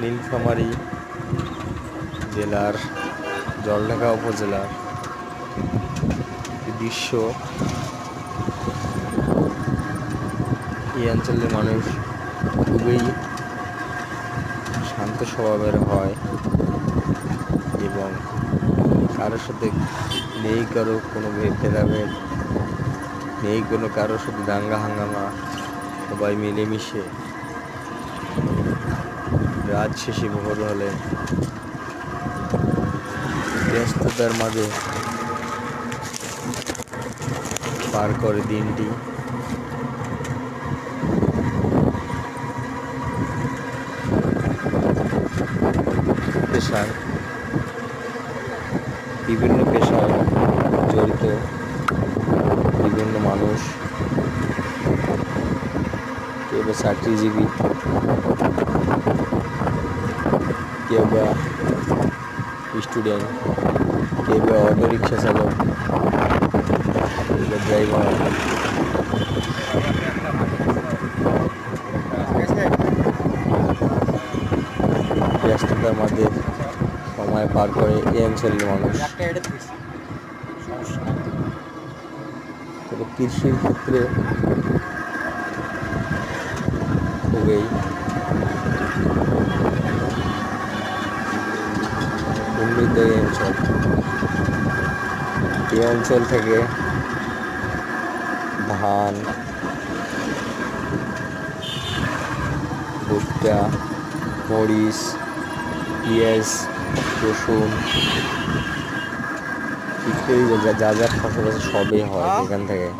নীলফামারী জেলার জলঢাকা উপজেলার দৃশ্য। এই অঞ্চলের মানুষ খুবই শান্ত স্বভাবের হয় এবং কারোর সাথে নেই কারও কোনো ভেদাভেদ, নেই কোনো কারোর সাথে দাঙ্গা হাঙ্গামা, সবাই মিলেমিশে রাত শেষে ভোর হলে ব্যস্ততার মাঝে পার করে দিনটি। পেশার বিভিন্ন পেশায় জড়িত বিভিন্ন মানুষ। কেউ বা চাকরিজীবী কেউ বা স্টুডেন্ট কেউ বা অটো রিক্সা চালক ড্রাইভার ব্যস্ততার মাঝে সময় পার করে এই অঞ্চলের মানুষ। তবে কৃষির ক্ষেত্রে খুবই উন্নত এই অঞ্চল এই অঞ্চল থেকে ধান ভুট্টা মরিচ পেঁয়াজ রসুন যা যা ফসল আছে সবই হয় এখান থেকে।